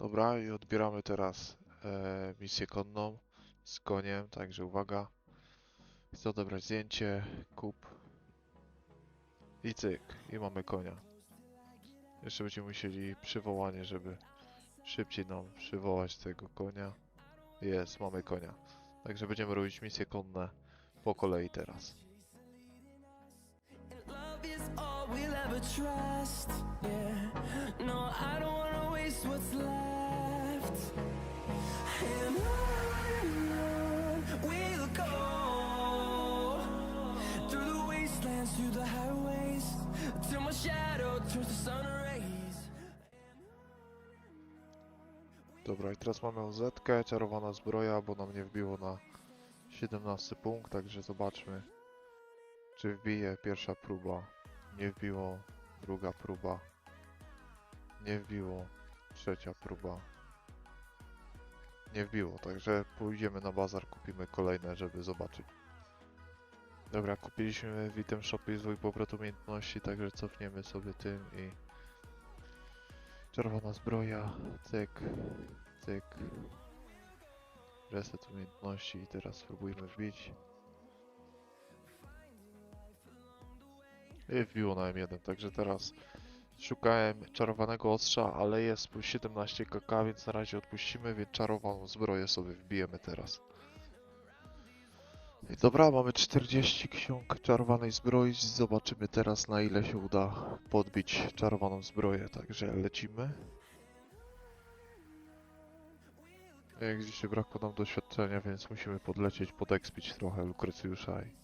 Dobra, i odbieramy teraz e, misję konną z koniem, także uwaga. Chcę odebrać zdjęcie, kup i cyk, i mamy konia. Jeszcze będziemy musieli przywołanie, żeby szybciej nam przywołać tego konia. Jest, mamy konia. Także będziemy robić misje konne po kolei teraz. Trust. Yeah. No, I don't wanna waste what's left. And on we'll go through the wastelands, through the highways, till my shadow turns to sun rays. Dobra, i teraz mamy OZ, czarowana zbroja, bo nam nie wbiło na 17 punkt, także zobaczmy, czy wbije pierwsza próba. Nie wbiło, druga próba. Nie wbiło, trzecia próba. Nie wbiło, także pójdziemy na bazar, kupimy kolejne, żeby zobaczyć. Dobra, kupiliśmy w item shopie zwój powrót umiejętności, także cofniemy sobie tym i... Czerwona zbroja, cyk, cyk. Reset umiejętności i teraz spróbujmy wbić. I wbiło na M1, także teraz szukałem czarowanego ostrza, ale jest plus 17 kk, więc na razie odpuścimy, więc czarowaną zbroję sobie wbijemy teraz. I dobra, mamy 40 ksiąg czarowanej zbroi, zobaczymy teraz na ile się uda podbić czarowaną zbroję, także lecimy. Jak dzisiaj brakło nam doświadczenia, więc musimy podlecieć, podekspić trochę Lukrecjusza i...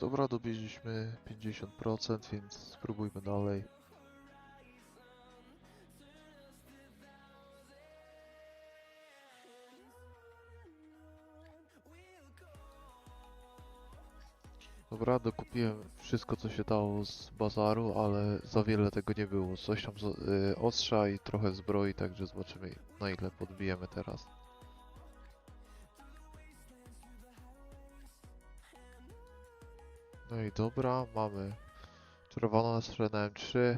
Dobra, dobiliśmy 50%, więc spróbujmy dalej. Dobra, dokupiłem wszystko co się dało z bazaru, ale za wiele tego nie było. Coś tam z, y, ostrza i trochę zbroi, także zobaczymy na ile podbijemy teraz. No i dobra, mamy czerwoną ostrze na M3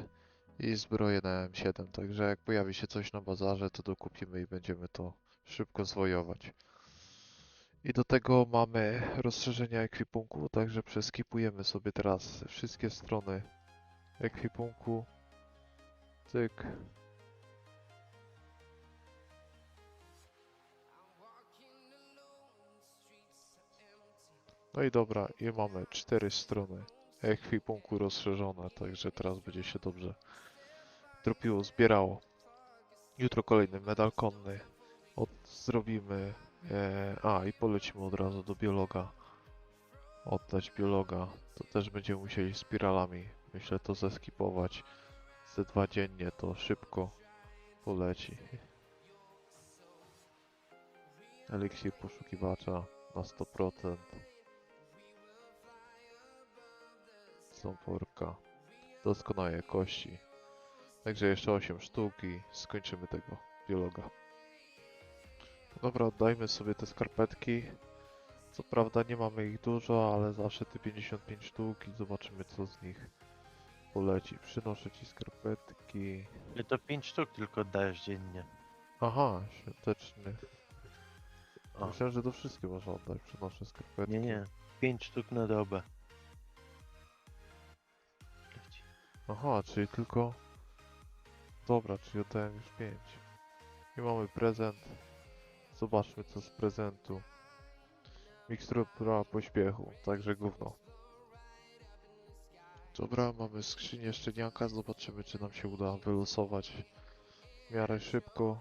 i zbroję na M7, także jak pojawi się coś na bazarze, to dokupimy i będziemy to szybko zwojować. I do tego mamy rozszerzenie ekwipunku, także przeskipujemy sobie teraz wszystkie strony ekwipunku. Cyk. No i dobra, i mamy cztery strony ekwipunku rozszerzone, także teraz będzie się dobrze dropiło, zbierało. Jutro kolejny medal konny. Od, zrobimy. E, a, i polecimy od razu do biologa. Oddać biologa. To też będziemy musieli spiralami, myślę, to zeskipować. Ze dwa dziennie to szybko poleci. Eliksir poszukiwacza na 100%. Sąporka. Doskonałej jakości. Także jeszcze 8 sztuk i skończymy tego biologa. Dobra, oddajmy sobie te skarpetki. Co prawda nie mamy ich dużo, ale zawsze te 55 sztuk i zobaczymy co z nich poleci. Przynoszę ci skarpetki. Nie to 5 sztuk tylko dajesz dziennie. Aha, świąteczny. Myślałem, że to wszystkie można oddać. Przynoszę skarpetki. Nie, nie. 5 sztuk na dobę. Aha, czyli tylko... Dobra, czyli oddałem już 5. I mamy prezent. Zobaczmy co z prezentu. Mikstura pośpiechu, także gówno. Dobra, mamy skrzynię szczeniaka, zobaczymy czy nam się uda wylosować w miarę szybko.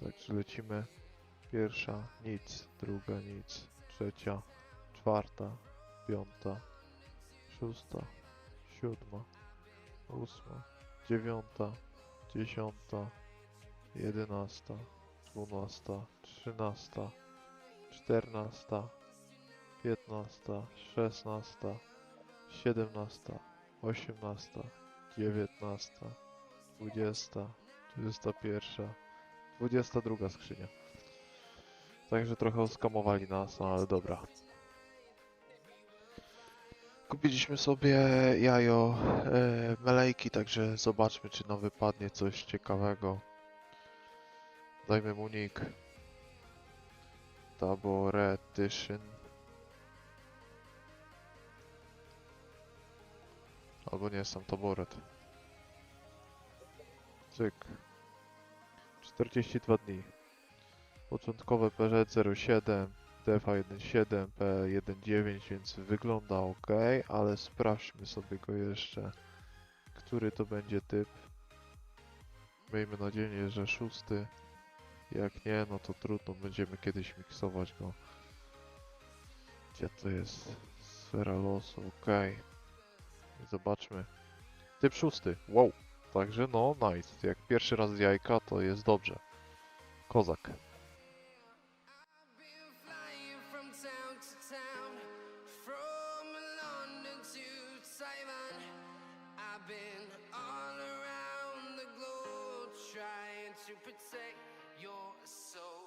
Także lecimy. Pierwsza, nic, druga, nic, trzecia, czwarta, piąta, szósta, siódma, ósma, dziewiąta, dziesiąta, jedenasta, dwunasta, trzynasta, czternasta, piętnasta, szesnasta, siedemnasta, osiemnasta, dziewiętnasta, dwudziesta, dwudziesta pierwsza, dwudziesta druga skrzynia. Także trochę oskamowali nas, no ale dobra. Kupiliśmy sobie jajo e, melejki, także zobaczmy czy nam wypadnie coś ciekawego. Dajmy mu nick. Taboretyczyn. Albo nie jest tam taboret. Cyk. 42 dni. Początkowe PZ 07, DFA 17, P19, więc wygląda ok, ale sprawdźmy sobie go jeszcze. Który to będzie typ? Miejmy nadzieję, że szósty. Jak nie, no to trudno, będziemy kiedyś miksować go. Gdzie to jest? Sfera losu, ok. Zobaczmy. Typ szósty, wow. Także no, nice. Jak pierwszy raz z jajka, to jest dobrze. Kozak. To protect your soul.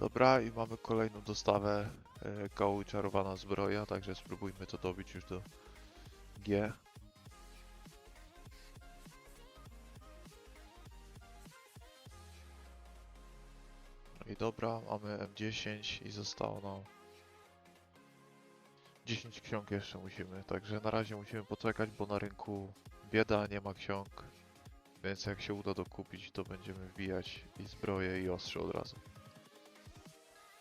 Dobra, i mamy kolejną dostawę kołu czarowana zbroja, także spróbujmy to dobić już do G. I dobra, mamy M10 i zostało nam 10 ksiąg jeszcze musimy, także na razie musimy poczekać, bo na rynku bieda, nie ma ksiąg. Więc jak się uda dokupić, to będziemy wbijać i zbroję i ostrze od razu.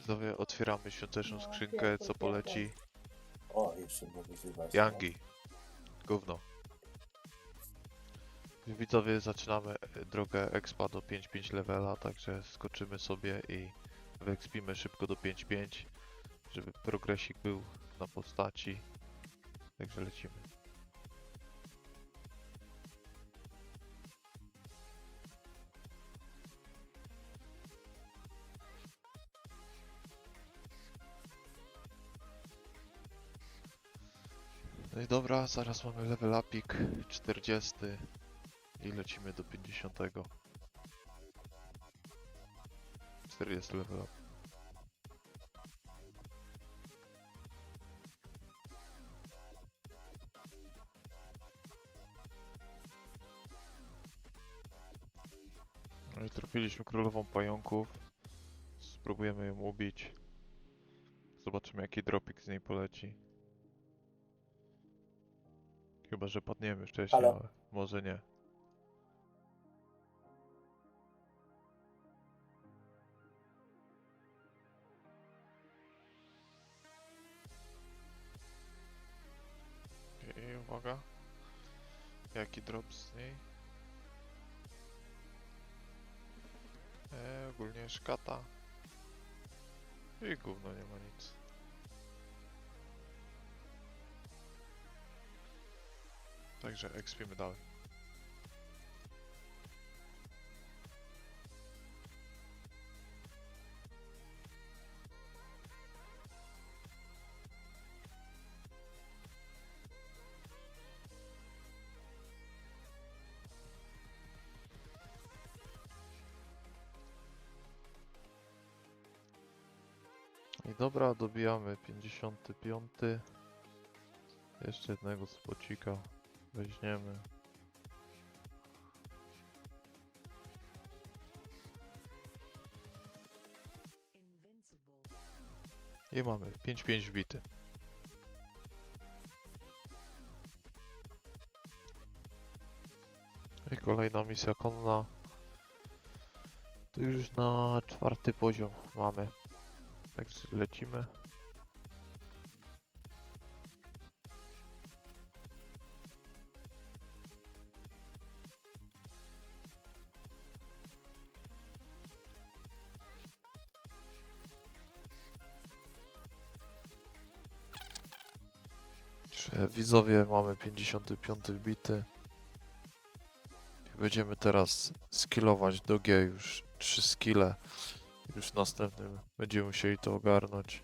Widzowie, otwieramy świąteczną skrzynkę, co poleci. O, jeszcze mogę wyzywać. Yangi. Gówno. Widzowie, zaczynamy e, drogę expa do 5-5 levela, także skoczymy sobie i wyekspimy szybko do 5-5, żeby progresik był na postaci. Także lecimy. No i dobra, zaraz mamy level upik 40 i lecimy do 50. 40 level up. No i trafiliśmy królową pająków. Spróbujemy ją ubić. Zobaczymy jaki dropik z niej poleci. Chyba, że padniemy wcześniej, Halo? ale może nie. I uwaga. Jaki drop z niej? E, ogólnie szkata. I gówno nie ma nic. Także ekspimy dalej. I dobra, dobijamy 55. Jeszcze jednego spocika weźmiemy. I mamy 5-5 wbity. I kolejna misja konna. To już na czwarty poziom mamy. Także lecimy. Widzowie, mamy 55 bity. Będziemy teraz skillować do G już 3 skille. Już następnym będziemy musieli to ogarnąć.